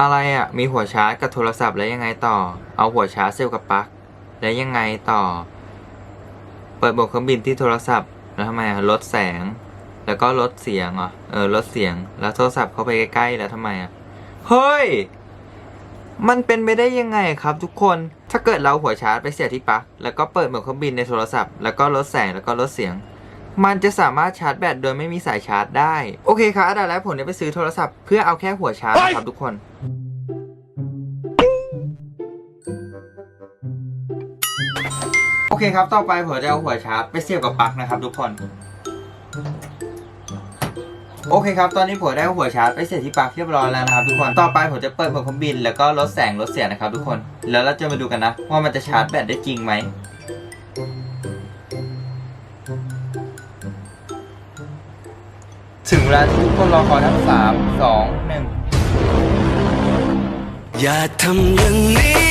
อะไรอะ มีหัวชาร์จกับโทรศัพท์แล้วยังไงต่อ เอาหัวชาร์จเซลล์กับปลั๊กแล้วยังไงต่อ เปิดโหมดเครื่องบินที่โทรศัพท์ แล้วทำไมอะลดแสง แล้วก็ลดเสียงเหรอเออลดเสียง แล้วโทรศัพท์เข้าไปใกล้ๆแล้วทำไมอะเฮ้ยมันเป็นไปได้ยังไงครับทุกคน ถ้าเกิดเราหัวชาร์จไปเสียที่ปลั๊กแล้วก็เปิดโหมดเครื่องบินในโทรศัพท์ แล้วก็ลดแสง แล้วก็ลดเสียง มันจะสามารถชาร์จแบตโดยไม่มีสายชาร์จได้ โอเคครับอันดับแรกผมจะไปซื้อโทรศัพท์เพื่อเอาแค่หัวชาร์จนะครับทุกคน โอเคครับต่อไปผมจะเอาหัวชาร์จไปเสียบกับปลั๊กนะครับทุกคน โอเคครับ ตอนนี้ผมได้เอาหัวชาร์จไปเสียบที่ปลั๊กเรียบร้อยแล้วนะครับทุกคน ต่อไปผมจะเปิดโหมดเครื่องบิน แล้วก็ลดแสงลดเสียงนะครับทุกคน แล้วเราจะมาดูกันนะ ว่ามันจะชาร์จแบตได้จริงไหม ถึงเวลาที่ทุกคนรอคอยทั้งสามสองหนึ่งอย่าทำอย่างนี้